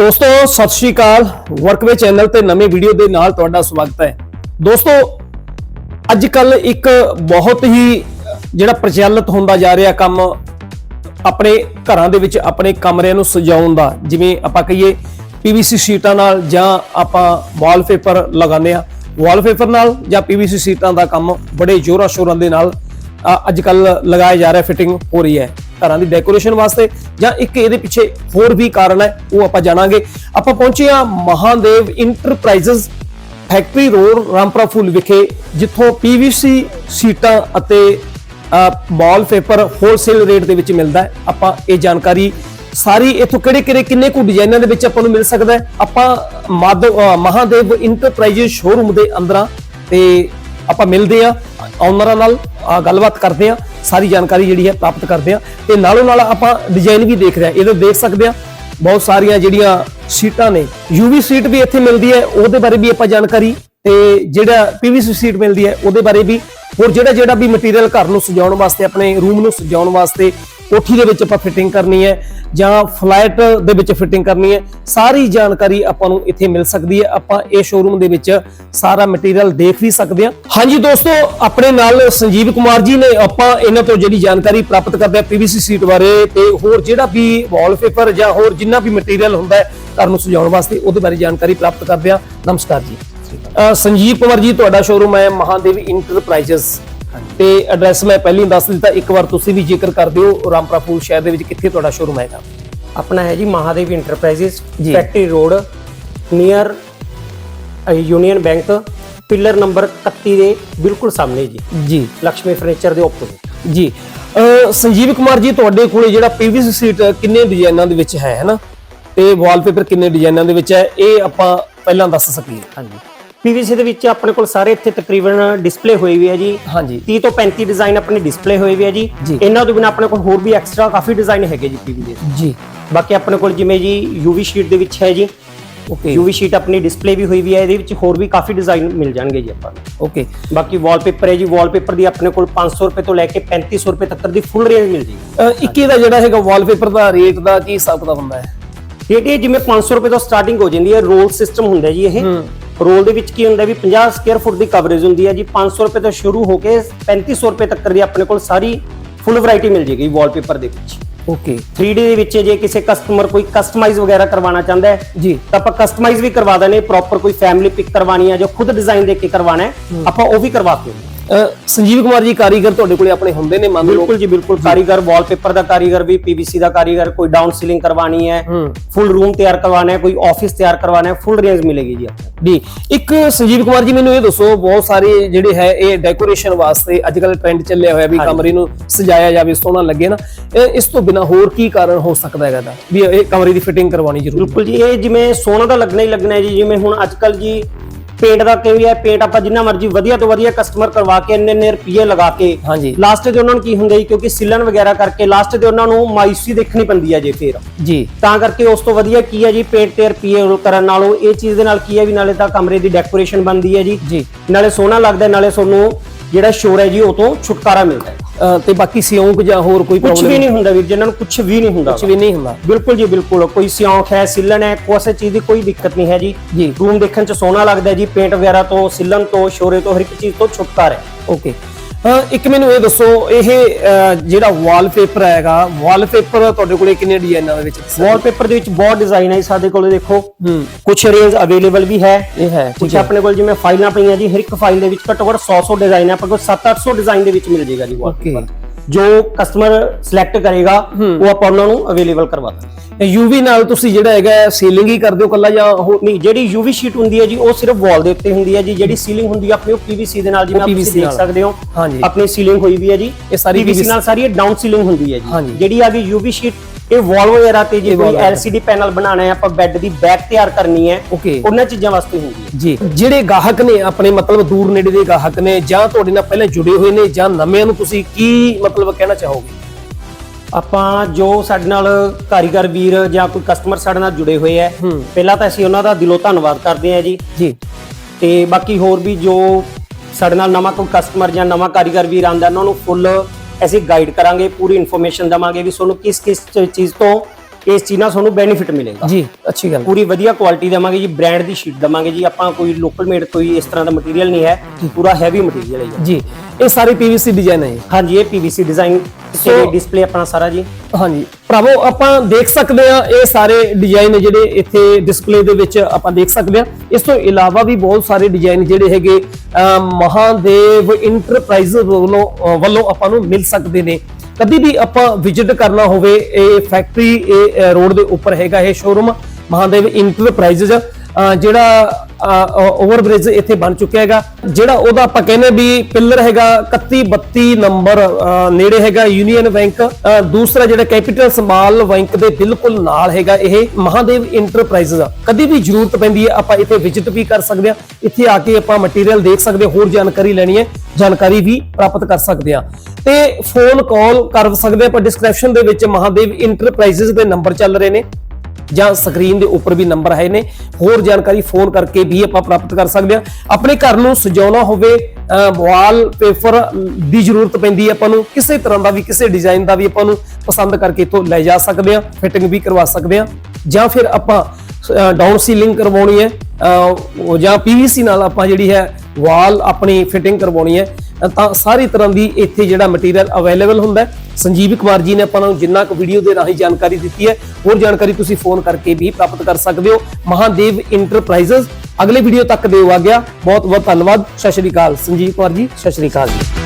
ਦੋਸਤੋ, ਸਤਿ ਸ਼੍ਰੀ ਅਕਾਲ। ਵਰਕਵੇ ਚੈਨਲ ਤੇ ਨਵੇਂ ਵੀਡੀਓ ਦੇ ਨਾਲ ਤੁਹਾਡਾ ਸਵਾਗਤ ਹੈ। ਦੋਸਤੋ ਅੱਜ ਕੱਲ ਇੱਕ ਬਹੁਤ ਹੀ, ਜਿਹੜਾ ਪ੍ਰਚਲਿਤ ਹੁੰਦਾ ਜਾ ਰਿਹਾ ਕੰਮ ਆਪਣੇ ਘਰਾਂ ਦੇ ਵਿੱਚ, ਆਪਣੇ ਕਮਰਿਆਂ ਨੂੰ ਸਜਾਉਣ ਦਾ। ਜਿਵੇਂ ਆਪਾਂ ਕਹੀਏ ਪੀਵੀਸੀ ਸ਼ੀਟਾਂ ਨਾਲ ਜਾਂ ਆਪਾਂ ਵਾਲਪੇਪਰ ਲਗਾਉਂਦੇ ਆ ਵਾਲਪੇਪਰ ਨਾਲ ਜਾਂ ਪੀਵੀਸੀ ਸ਼ੀਟਾਂ ਦਾ ਕੰਮ ਬੜੇ ਜ਼ੋਰਾਂ ਸ਼ੋਰਾਂ ਦੇ ਨਾਲ ਅੱਜ ਕੱਲ ਲਗਾਇਆ ਜਾ ਰਿਹਾ ਫਿਟਿੰਗ ਹੋ ਰਹੀ ਹੈ। ਘਰਾਂ ਦੀ ਡੈਕੋਰੇਸ਼ਨ ਵਾਸਤੇ ਜਾਂ ਇੱਕ ਇਹਦੇ ਪਿੱਛੇ ਹੋਰ ਵੀ ਕਾਰਨ ਹੈ ਉਹ ਆਪਾਂ ਜਾਣਾਂਗੇ। ਆਪਾਂ ਪਹੁੰਚੇ ਆ Mahadev enterprises factory road Rampura Phul ਵਿਖੇ ਜਿੱਥੋਂ ਪੀਵੀਸੀ ਸ਼ੀਟਾਂ ਅਤੇ ਵਾਲਪੇਪਰ ਹੋਲਸੇਲ ਰੇਟ ਦੇ ਵਿੱਚ ਮਿਲਦਾ ਹੈ। ਆਪਾਂ ਇਹ ਜਾਣਕਾਰੀ ਸਾਰੀ ਇਥੋਂ ਕਿਹੜੇ ਕਿਹੜੇ ਕਿੰਨੇ ਕੁ ਡਿਜ਼ਾਈਨਾਂ ਦੇ ਵਿੱਚ ਆਪਾਂ ਨੂੰ ਮਿਲ ਸਕਦਾ ਹੈ। ਆਪਾਂ ਮਾਧਵ ਅ, ਮਹਾਦੇਵ ਇੰਟਰਪ੍ਰਾਈਜ਼ਸ ਸ਼ੋਰੂਮ ਦੇ ਅੰਦਰਾਂ ਤੇ ਆਪਾਂ ਮਿਲਦੇ ਆ ਓਨਰਾਂ ਨਾਲ ਗੱਲਬਾਤ ਕਰਦੇ ਆ ਸਾਰੀ ਜਾਣਕਾਰੀ ਜਿਹੜੀ ਹੈ ਪ੍ਰਾਪਤ ਕਰਦੇ ਆ ਤੇ ਨਾਲੋਂ ਨਾਲ ਆਪਾਂ ਡਿਜ਼ਾਈਨ ਵੀ ਦੇਖ ਰਹੇ ਆ ਇਹਦੇ ਦੇਖ ਸਕਦੇ ਆ ਬਹੁਤ ਸਾਰੀਆਂ ਜਿਹੜੀਆਂ ਸੀਟਾਂ ਨੇ। ਯੂਵੀ ਸੀਟ ਵੀ ਇੱਥੇ ਮਿਲਦੀ ਹੈ, ਉਹਦੇ ਬਾਰੇ ਵੀ ਆਪਾਂ ਜਾਣਕਾਰੀ। ਤੇ ਜਿਹੜਾ ਪੀਵੀਸੀ ਸੀਟ ਮਿਲਦੀ ਹੈ, ਉਹਦੇ ਬਾਰੇ ਵੀ। ਹੋਰ ਜਿਹੜਾ ਜਿਹੜਾ ਵੀ ਮਟੀਰੀਅਲ ਘਰ ਨੂੰ ਸਜਾਉਣ ਵਾਸਤੇ, ਆਪਣੇ ਰੂਮ ਨੂੰ ਸਜਾਉਣ ਵਾਸਤੇ ਕੋਠੀ ਦੇ ਵਿੱਚ ਆਪਾਂ ਫਿਟਿੰਗ ਕਰਨੀ ਹੈ ਜਾਂ ਫਲੈਟ ਦੇ ਵਿੱਚ ਫਿਟਿੰਗ ਕਰਨੀ ਹੈ, ਸਾਰੀ ਜਾਣਕਾਰੀ ਆਪਾਂ ਨੂੰ ਇੱਥੇ ਮਿਲ ਸਕਦੀ ਹੈ। ਆਪਾਂ ਇਹ ਸ਼ੋਰੂਮ ਦੇ ਵਿੱਚ ਸਾਰਾ ਮਟੀਰੀਅਲ ਦੇਖ ਵੀ ਸਕਦੇ ਹਾਂ। ਹਾਂਜੀ ਦੋਸਤੋ, ਆਪਣੇ ਨਾਲ ਸੰਜੀਵ ਕੁਮਾਰ ਜੀ ਨੇ ਆਪਾਂ ਇਹਨਾਂ ਤੋਂ ਜਿਹੜੀ ਜਾਣਕਾਰੀ ਪ੍ਰਾਪਤ ਕਰਦੇ ਆ ਪੀਵੀਸੀ ਸੀਟ ਬਾਰੇ ਤੇ ਹੋਰ ਜਿਹੜਾ ਵੀ ਵਾਲਪੇਪਰ ਜਾਂ ਹੋਰ ਜਿੰਨਾ ਵੀ ਮਟੀਰੀਅਲ ਹੁੰਦਾ ਹੈ ਘਰ ਨੂੰ ਸਜਾਉਣ ਵਾਸਤੇ ਉਹਦੇ ਬਾਰੇ ਜਾਣਕਾਰੀ ਪ੍ਰਾਪਤ ਕਰਦੇ ਆ ਨਮਸਕਾਰ ਜੀ। ਸੰਜੀਵ ਕੁਮਾਰ ਜੀ, ਤੁਹਾਡਾ ਸ਼ੋਰੂਮ ਹੈ ਮਹਾਦੇਵ ਇੰਟਰਪ੍ਰਾਈਜ਼ਸ ਤੇ ਐਡਰੈਸ ਮੈਂ ਪਹਿਲਾਂ ਹੀ ਦੱਸ ਦਿੱਤਾ ਇੱਕ ਵਾਰ ਤੁਸੀਂ ਵੀ ਜ਼ਿਕਰ ਕਰ ਦਿਓ ਰਾਮਪੁਰਾ ਫੂਲ ਸ਼ਹਿਰ ਦੇ ਵਿੱਚ ਕਿੱਥੇ ਤੁਹਾਡਾ ਸ਼ੋਰੂਮ ਹੈਗਾ। ਆਪਣਾ ਹੈ ਜੀ Mahadev enterprises. Factory road near union bank pillar number 31 ਦੇ ਬਿਲਕੁਲ ਸਾਹਮਣੇ ਜੀ। ਜੀ। ਲక్ష్ਮੀ ਫਰਨੀਚਰ ਦੇ ਆਪੋਜ਼ਿਟ ਜੀ। ਸੰਜੀਵ ਕੁਮਾਰ ਜੀ ਤੁਹਾਡੇ ਕੋਲੇ ਜਿਹੜਾ ਪੀਵੀਸੀ ਸੀਟ ਕਿੰਨੇ ਡਿਜ਼ਾਈਨਾਂ ਦੇ ਵਿੱਚ ਹੈ ਹੈਨਾ ਤੇ ਵਾਲਪੇਪਰ ਕਿੰਨੇ ਡਿਜ਼ਾਈਨਾਂ ਦੇ ਵਿੱਚ ਹੈ? ਇਹ ਆਪਾਂ ਪਹਿਲਾਂ ਦੱਸ ਸਕੀਏ। ਹਾਂਜੀ। ਪੀਵੀਸੀ ਦੇ ਵਿੱਚ ਆਪਣੇ ਕੋਲ ਸਾਰੇ ਇੱਥੇ ਤਕਰੀਬਨ ਡਿਸਪਲੇ ਹੋਈ ਵੀ ਹੈ ਜੀ। ਹਾਂਜੀ। 30 ਤੋਂ 35 ਡਿਜ਼ਾਈਨ ਆਪਣੇ ਡਿਸਪਲੇ ਹੋਏ ਵੀ ਹੈ ਜੀ। ਜੀ। ਇਹਨਾਂ ਤੋਂ ਬਿਨਾ ਆਪਣੇ ਕੋਲ ਹੋਰ ਵੀ ਐਕਸਟਰਾ ਕਾਫੀ ਡਿਜ਼ਾਈਨ ਹੈਗੇ ਜੀ ਪੀਵੀ ਦੇ। ਜੀ। ਬਾਕੀ ਆਪਣੇ ਕੋਲ ਜਿਵੇਂ ਜੀ ਯੂਵੀ ਸ਼ੀਟ ਦੇ ਵਿੱਚ ਹੈ ਜੀ। ਓਕੇ ਯੂਵੀ ਸ਼ੀਟ ਆਪਣੀ ਡਿਸਪਲੇ ਵੀ ਹੋਈ ਵੀ ਹੈ ਇਹਦੇ ਵਿੱਚ ਹੋਰ ਵੀ ਕਾਫੀ ਡਿਜ਼ਾਈਨ ਮਿਲ ਜਾਣਗੇ ਜੀ ਆਪਾਂ ਨੂੰ। ਓਕੇ ਬਾਕੀ ਵਾਲਪੇਪਰ ਹੈ ਜੀ ਵਾਲਪੇਪਰ ਦੀ ਆਪਣੇ ਕੋਲ 500 ਰੁਪਏ ਤੋਂ ਲੈ ਕੇ 3500 ਰੁਪਏ ਤੱਕ ਦੀ ਫੁੱਲ ਰੇਂਜ ਮਿਲ ਅ, ਇੱਕੀ ਦਾ ਜਿਹੜਾ ਹੈਗਾ ਵਾਲਪੇਪਰ ਦਾ ਰੇਟ ਦਾ ਕੀ ਹਿਸਾਬ ਕਿਤਾਬ ਹੁੰਦਾ ਹੈ? ਰੇਟ ਇਹ ਜਿਵੇਂ 500 ਰੁਪਏ ਤੋਂ ਸਟਾਰਟਿੰਗ ਹੋ ਜਾਂਦੀ ਹੈ ਰੋਲ ਸਿਸਟਮ ਹੁੰਦਾ ਜੀ ਇਹ। ਰੋਲ ਦੇ ਵਿੱਚ ਕੀ ਹੁੰਦਾ ਵੀ 50 ਸਕੁਅਰ ਫੁੱਟ ਦੀ ਕਵਰੇਜ ਹੁੰਦੀ ਹੈ ਜੀ 500 ਰੁਪਏ ਤੋਂ ਸ਼ੁਰੂ ਹੋ ਕੇ 3500 ਰੁਪਏ ਤੱਕ ਦੀ ਆਪਣੇ ਕੋਲ ਸਾਰੀ ਫੁੱਲ ਵੈਰਾਈਟੀ ਮਿਲ ਜੇਗੀ ਵਾਲਪੇਪਰ ਦੇ ਵਿੱਚ। ਓਕੇ 3D ਦੇ ਵਿੱਚ ਜੇ ਕਿਸੇ ਕਸਟਮਰ ਕੋਈ ਕਸਟਮਾਈਜ਼ ਵਗੈਰਾ ਕਰਵਾਉਣਾ ਚਾਹੁੰਦਾ ਹੈ ਜੀ। ਤਾਂ ਆਪਾਂ ਕਸਟਮਾਈਜ਼ ਵੀ ਕਰਵਾ ਦਨੇ ਪ੍ਰੋਪਰ ਕੋਈ ਫੈਮਿਲੀ ਪਿਕ ਕਰਵਾਣੀ ਹੈ ਜੋ ਖੁਦ ਡਿਜ਼ਾਈਨ ਦੇ ਕੇ ਕਰਵਾਣਾ ਹੈ। ਆਪਾਂ ਉਹ ਵੀ ਕਰਵਾ ਕੇ ਸੰਜੀਵ ਕੁਮਾਰ ਜੀ ਕਾਰੀਗਰ ਤੁਹਾਡੇ ਕੋਲੇ ਆਪਣੇ ਹੁੰਦੇ ਨੇ ਮੰਨ ਲਓ ਬਿਲਕੁਲ ਜੀ ਬਿਲਕੁਲ ਕਾਰੀਗਰ ਵਾਲਪੇਪਰ ਦਾ ਕਾਰੀਗਰ ਵੀ ਪੀਵੀਸੀ ਦਾ ਕਾਰੀਗਰ ਕੋਈ ਡਾਊਨ ਸੀਲਿੰਗ ਕਰਵਾਣੀ ਹੈ ਫੁੱਲ ਰੂਮ ਤਿਆਰ ਕਰਵਾਣਾ ਹੈ ਕੋਈ ਆਫਿਸ ਤਿਆਰ ਕਰਵਾਣਾ ਹੈ ਫੁੱਲ ਰੇਂਜ ਮਿਲੇਗੀ ਜੀ ਆਪਾਂ ਜੀ ਇੱਕ ਸੰਜੀਵ ਕੁਮਾਰ ਜੀ ਮੈਨੂੰ ਇਹ ਦੱਸੋ ਬਹੁਤ ਸਾਰੇ ਜਿਹੜੇ ਹੈ ਇਹ ਡੈਕੋਰੇਸ਼ਨ ਵਾਸਤੇ ਅੱਜ ਕੱਲ ਟ੍ਰੈਂਡ ਚੱਲਿਆ ਹੋਇਆ ਵੀ ਕਮਰੇ ਨੂੰ ਸਜਾਇਆ ਜਾਵੇ ਸੋਹਣਾ ਲੱਗੇ ਨਾ। ਇਸ ਤੋਂ ਬਿਨਾ ਹੋਰ ਕੀ ਕਾਰਨ ਹੋ ਸਕਦਾ ਹੈਗਾ ਦਾ ਵੀ ਇਹ ਕਮਰੇ ਦੀ ਫਿਟਿੰਗ ਕਰਵਾਉਣੀ ਜ਼ਰੂਰੀ ਬਿਲਕੁਲ ਜੀ ਇਹ ਜਿਵੇਂ ਸੋਨਾ ਦਾ ਲੱਗਣਾ ਹੀ ਲੱਗਣਾ ਹੈ ਜੀ ਜਿਵੇਂ ਹੁਣ ਅੱਜ ਕੱਲ ਜੀ ਪੇਂਟ ਦਾ ਕਿਵੇਂ ਹੈ? ਪੇਂਟ ਆਪਾਂ ਜਿੰਨਾ ਮਰਜ਼ੀ ਵਧੀਆ ਤੋਂ ਵਧੀਆ ਕਸਟਮਰ ਕਰਵਾ ਕੇ ਇੰਨੇ ਇੰਨੇ ਰੁਪਏ ਲਗਾ ਕੇ। ਹਾਂਜੀ। ਲਾਸਟ ਤੇ ਉਹਨਾਂ ਨੂੰ ਕੀ ਹੁੰਦਾ ਜੀ? ਕਿਉਂਕਿ ਸਿਲਨ ਵਗੈਰਾ ਕਰਕੇ ਲਾਸਟ ਤੇ ਉਹਨਾਂ ਨੂੰ ਮਾਇੂਸੀ ਦੇਖਣੀ ਪੈਂਦੀ ਹੈ ਜੇ ਫੇਰ। ਜੀ। ਤਾਂ ਕਰਕੇ ਉਸ ਤੋਂ ਵਧੀਆ ਕੀ ਹੈ ਜੀ? ਪੇਂਟ ਤੇ ਰੁਪਏ ਕਰਨ ਨਾਲੋਂ ਇਹ ਚੀਜ਼ ਦੇ ਨਾਲ ਕੀ ਹੈ ਵੀ ਨਾਲੇ ਤਾਂ ਕਮਰੇ ਦੀ ਡੈਕੋਰੇਸ਼ਨ ਬਣਦੀ ਹੈ ਜੀ। ਜੀ। ਨਾਲੇ ਸੋਹਣਾ ਲੱਗਦਾ ਹੈ, ਨਾਲੇ ਤੁਹਾਨੂੰ ਜਿਹੜਾ ਸ਼ੋਰ ਹੈ ਜੀ ਉਹ ਤੋਂ ਛੁਟਕਾਰਾ ਮਿਲਦਾ ਹੈ। ਤੇ ਬਾਕੀ ਸਿਉਂਕ ਜਾਂ ਹੋਰ ਕੋਈ ਕੁਝ ਪ੍ਰੋਬਲਮ ਵੀ ਨਹੀਂ ਹੁੰਦਾ ਵੀਰ ਜਿਨ੍ਹਾਂ ਨੂੰ ਕੁਝ ਵੀ ਨਹੀਂ ਹੁੰਦਾ। ਕੁਝ ਵੀ ਨਹੀਂ ਹੁੰਦਾ। ਬਿਲਕੁਲ ਜੀ ਬਿਲਕੁਲ। ਕੋਈ ਸਿਉਂਖ ਹੈ ਸਿੱਲਣ ਹੈ ਕਿਸੇ ਚੀਜ਼ ਦੀ ਕੋਈ ਦਿੱਕਤ ਨਹੀਂ ਹੈ ਜੀ। ਜੀ। ਰੂਮ ਦੇਖਣ ਚ ਸੋਹਣਾ ਲੱਗਦਾ ਹੈ ਜੀ ਪੇਂਟ ਵਗੈਰਾ ਤੋਂ ਸਿੱਲਣ ਤੋਂ ਸ਼ੋਰੇ ਤੋਂ ਹਰ ਇੱਕ ਚੀਜ਼ ਤੋਂ ਛੁਟਕਾਰਾ ਹੈ। ਓਕੇ ਇੱਕ ਮੈਨੂੰ ਇਹ ਦੱਸੋ ਇਹ ਜਿਹੜਾ ਵਾਲਪੇਪਰ ਹੈਗਾ ਵਾਲਪੇਪਰ ਤੁਹਾਡੇ ਕੋਲੇ ਕਿੰਨੇ ਡਿਜ਼ਾਈਨਾਂ ਦੇ ਵਿੱਚ ਵਾਲਪੇਪਰ ਦੇ ਵਿੱਚ ਬਹੁਤ ਡਿਜ਼ਾਈਨ ਹੈ ਸਾਡੇ ਕੋਲ ਦੇਖੋ। ਕੁਝ ਰੇਂਜ ਅਵੇਲੇਬਲ ਵੀ ਹੈ। ਇਹ ਹੈ ਕੁਝ ਆਪਣੇ ਕੋਲ ਜਿਵੇਂ ਫਾਈਲਾਂ ਪਈਆਂ ਜੀ ਹਰ ਇੱਕ ਫਾਈਲ ਦੇ ਵਿੱਚ ਘੱਟੋ ਘੱਟ 100 100 ਡਿਜ਼ਾਈਨ ਹੈ। ਆਪਾਂ ਕੋਲ 7-800 ਡਿਜ਼ਾਈਨ ਦੇ ਵਿੱਚ ਮਿਲ ਜਾਏਗਾ ਜੀ wallpaper। ਜੋ ਕਸਟਮਰ ਸਿਲੈਕਟ ਕਰੇਗਾ ਉਹ ਆਪਾਂ ਉਹਨਾਂ ਨੂੰ ਅਵੇਲੇਬਲ ਕਰਵਾ ਦਾਂਗੇ। ਯੂਵੀ ਨਾਲ ਤੁਸੀਂ ਜਿਹੜਾ ਹੈਗਾ ਸੀਲਿੰਗ ਹੀ ਕਰਦੇ ਹੋ ਕੱਲਾ ਜਾਂ ਨਹੀਂ? ਜਿਹੜੀ ਯੂਵੀ ਸ਼ੀਟ ਹੁੰਦੀ ਹੈ ਜੀ ਉਹ ਸਿਰਫ ਵਾਲ ਦੇ ਉੱਤੇ ਹੁੰਦੀ ਹੈ ਜੀ। ਜਿਹੜੀ ਸੀਲਿੰਗ ਹੁੰਦੀ ਹੈ ਆਪਣੀ ਉਹ ਪੀਵੀਸੀ ਦੇ ਨਾਲ ਜਿਵੇਂ ਆਪ ਤੁਸੀਂ ਦੇਖ। ਸਕਦੇ ਹੋ। ਆਪਣੀ ਸੀਲਿੰਗ ਹੋਈ ਵੀ ਹੈ ਜੀ। ਇਹ ਸਾਰੀ PVC ਨਾਲ ਸਾਰੀ ਡਾਊਨ ਸੀਲਿੰਗ ਹੁੰਦੀ ਹੈ। ਜੀ। ਜਿਹੜੀ ਆ ਗਈ ਯੂਵੀ ਸ਼ੀਟ ਇਹ ਵਾਲ ਵਗੈਰਾ ਤੇ ਜੇ ਕੋਈ। LCD ਪੈਨਲ ਬਣਾਉਣਾ ਹੈ ਆਪਾਂ ਬੈੱਡ ਦੀ ਬੈਕ ਤਿਆਰ ਕਰਨੀ ਹੈ ਓਕੇ ਉਹਨਾਂ ਚੀਜ਼ਾਂ ਵਾਸਤੇ ਹੁੰਦੀ ਹੈ। ਜੀ ਜਿਹੜੇ ਗਾਹਕ ਨੇ ਆਪਣੇ ਮਤਲਬ ਦੂਰ ਨੇੜੇ ਦੇ ਗਾਹਕ ਨੇ ਜਾਂ ਤੁਹਾਡੇ ਨਾਲ ਪਹਿਲਾਂ ਜੁੜੇ ਹੋਏ ਨੇ ਜਾਂ ਨਵਿਆਂ ਨੂੰ ਤੁਸੀਂ ਕੀ ਮਤਲਬ ਕਹਿਣਾ ਚਾਹੋਗੇ? ਆਪਾਂ ਜੋ ਸਾਡੇ ਨਾਲ ਕਾਰੀਗਰ ਵੀਰ ਜਾਂ ਕੋਈ ਕਸਟਮਰ ਸਾਡੇ ਨਾਲ ਜੁੜੇ ਹੋਏ ਹੂੰ। ਪਹਿਲਾਂ ਤਾਂ ਅਸੀਂ ਉਹਨਾਂ ਦਾ ਦਿਲੋਂ ਧੰਨਵਾਦ ਕਰਦੇ ਹਾਂ ਜੀ। ਜੀ। ਤੇ ਬਾਕੀ ਹੋਰ ਵੀ ਜੋ ਸਾਡੇ ਨਾਲ ਨਵਾਂ ਕੋਈ ਕਸਟਮਰ ਜਾਂ ਨਵਾਂ ਕਾਰੀਗਰ ਵੀਰ ਆਂਦਾ ਉਹਨਾਂ ਨੂੰ ਫੁੱਲ ਅਸੀਂ ਗਾਈਡ ਕਰਾਂਗੇ ਪੂਰੀ ਇਨਫੋਰਮੇਸ਼ਨ ਦਵਾਂਗੇ ਵੀ ਤੁਹਾਨੂੰ ਕਿਸ ਕਿਸ ਚ- ਚੀਜ਼ ਤੋਂ ਇਸ ਚੀਜ਼ ਨਾਲ ਤੁਹਾਨੂੰ ਬੈਨੀਫਿਟ ਮਿਲੇਗਾ। ਜੀ ਅੱਛੀ ਗੱਲ ਪੂਰੀ ਵਧੀਆ ਕੁਆਲਿਟੀ ਦੇਵਾਂਗੇ ਜੀ ਬ੍ਰਾਂਡ ਦੀ ਸ਼ੀਟ ਦੇਵਾਂਗੇ ਜੀ। ਆਪਾਂ ਕੋਈ ਲੋਕਲ ਮੇਡ ਕੋਈ ਇਸ ਤਰ੍ਹਾਂ ਦਾ ਮਟੀਰੀਅਲ ਨਹੀਂ ਹੈ ਪੂਰਾ ਹੈਵੀ ਮਟੀਰੀਅਲ ਹੈ ਜੀ। ਇਹ ਸਾਰੇ ਪੀਵੀਸੀ ਡਿਜ਼ਾਈਨ ਹੈ ਹਾਂਜੀ ਇਹ ਪੀਵੀਸੀ ਡਿਜ਼ਾਈਨ ਤੇ ਡਿਸਪਲੇ ਆਪਣਾ ਸਾਰਾ ਜੀ। ਹਾਂਜੀ ਭਰਾਵੋ ਆਪਾਂ ਦੇਖ ਸਕਦੇ ਆ ਇਹ ਸਾਰੇ ਡਿਜ਼ਾਈਨ ਜਿਹੜੇ ਇੱਥੇ ਡਿਸਪਲੇ ਦੇ ਵਿੱਚ ਆਪਾਂ ਦੇਖ ਸਕਦੇ ਆ ਇਸ ਤੋਂ ਇਲਾਵਾ ਵੀ ਬਹੁਤ ਸਾਰੇ ਡਿਜ਼ਾਈਨ ਜਿਹੜੇ ਹੈਗੇ ਮਹਾਦੇਵ ਇੰਟਰਪ੍ਰਾਈਜ਼ ਵੱਲੋਂ ਆਪਾਂ ਨੂੰ ਮਿਲ ਸਕਦੇ ਨੇ। ਕਦੀ ਵੀ ਆਪਾਂ ਵਿਜ਼ਿਟ ਕਰਨਾ ਹੋਵੇ, ਇਹ ਫੈਕਟਰੀ ਇਹ ਰੋਡ ਦੇ ਉੱਪਰ ਹੈਗਾ ਇਹ ਸ਼ੋਰੂਮ ਮਹਾਦੇਵ ਇੰਟਰਪ੍ਰਾਈਜ਼ਸ ਅਹ, ਜਿਹੜਾ ਓਵਰਬ੍ਰਿਜ ਇੱਥੇ ਬਣ ਚੁੱਕਿਆ ਹੈਗਾ। ਜਿਹੜਾ ਉਹਦਾ ਆਪਾਂ ਕਹਿੰਦੇ ਵੀ ਪਿੱਲਰ ਹੈਗਾ 31 32 ਨੰਬਰ ਨੇੜੇ ਹੈਗਾ ਯੂਨੀਅਨ ਬੈਂਕ ਦੂਸਰਾ ਜਿਹੜਾ ਕੈਪੀਟਲ ਸਮਾਲ ਬੈਂਕ ਦੇ ਬਿਲਕੁਲ ਨਾਲ ਹੈਗਾ ਇਹ ਮਹਾਦੇਵ ਇੰਟਰਪ੍ਰਾਈਜ਼ਸ ਕਦੀ ਵੀ ਜ਼ਰੂਰਤ ਪੈਂਦੀ ਹੈ ਆਪਾਂ ਇੱਥੇ ਵਿਜ਼ਿਟ ਵੀ ਕਰ ਸਕਦੇ ਹਾਂ। ਇੱਥੇ ਆ ਕੇ ਆਪਾਂ ਮਟੀਰੀਅਲ ਦੇਖ ਸਕਦੇ ਹਾਂ, ਹੋਰ ਜਾਣਕਾਰੀ ਲੈਣੀ ਹੈ ਜਾਣਕਾਰੀ ਵੀ ਪ੍ਰਾਪਤ ਕਰ ਸਕਦੇ ਹਾਂ। ਤੇ ਫੋਨ ਕਾਲ ਕਰ ਸਕਦੇ ਹਾਂ ਆਪਾਂ ਡਿਸਕ੍ਰਿਪਸ਼ਨ ਦੇ ਵਿੱਚ ਮਹਾਦੇਵ ਇੰਟਰਪ੍ਰਾਈਜ਼ਸ ਦੇ ਨੰਬਰ ਚੱਲ ਰਹੇ ਨੇ। ਜਾਂ ਸਕਰੀਨ ਦੇ ਉੱਪਰ ਵੀ ਨੰਬਰ ਹੈ ਨੇ। ਹੋਰ ਜਾਣਕਾਰੀ ਫੋਨ ਕਰਕੇ ਵੀ ਆਪਾਂ ਪ੍ਰਾਪਤ ਕਰ ਸਕਦੇ ਹਾਂ। ਆਪਣੇ ਘਰ ਨੂੰ ਸਜਾਉਣਾ ਹੋਵੇ ਵਾਲ, ਪੇਪਰ ਦੀ ਜ਼ਰੂਰਤ ਪੈਂਦੀ ਹੈ ਆਪਾਂ ਨੂੰ। ਕਿਸੇ ਤਰ੍ਹਾਂ ਦਾ ਵੀ, ਕਿਸੇ ਡਿਜ਼ਾਈਨ ਦਾ ਵੀ ਆਪਾਂ ਨੂੰ ਪਸੰਦ ਕਰਕੇ ਇੱਥੋਂ ਲੈ ਜਾ ਸਕਦੇ ਹਾਂ। ਫਿਟਿੰਗ ਵੀ ਕਰਵਾ ਸਕਦੇ ਹਾਂ। ਜਾਂ ਫਿਰ ਆਪਾਂ ਡਾਊਨ ਸੀਲਿੰਗ uh, ਕਰਵਾਉਣੀ ਹੈ। ਅਹ, ਉਹ ਜਾਂ ਪੀਵੀਸੀ ਨਾਲ ਆਪਾਂ ਜਿਹੜੀ ਹੈ ਵਾਲ ਆਪਣੀ ਫਿਟਿੰਗ ਕਰਵਾਉਣੀ ਹੈ। ਤਾਂ ਸਾਰੀ ਤਰ੍ਹਾਂ ਦੀ ਇੱਥੇ ਜਿਹੜਾ ਮਟੀਰੀਅਲ ਅਵੇਲੇਬਲ ਹੁੰਦਾ ਸੰਜੀਵ ਕੁਮਾਰ ਜੀ ਨੇ ਆਪਾਂ ਨੂੰ ਜਿੰਨਾ ਕੁ ਵੀਡੀਓ ਦੇ ਰਾਹੀਂ ਜਾਣਕਾਰੀ ਦਿੱਤੀ ਹੈ ਹੋਰ ਜਾਣਕਾਰੀ ਤੁਸੀਂ ਫੋਨ ਕਰਕੇ ਵੀ ਪ੍ਰਾਪਤ ਕਰ ਸਕਦੇ ਹੋ। ਮਹਾਦੇਵ ਇੰਟਰਪ੍ਰਾਈਜ਼ਸ ਅਗਲੇ ਵੀਡੀਓ ਤੱਕ ਦਿਓ ਆ ਗਿਆ। ਬਹੁਤ ਬਹੁਤ ਧੰਨਵਾਦ। ਸਤਿ ਸ਼੍ਰੀ ਅਕਾਲ। ਸੰਜੀਵ ਕੁਮਾਰ ਜੀ ਸਤਿ ਸ਼੍ਰੀ ਅਕਾਲ ਜੀ।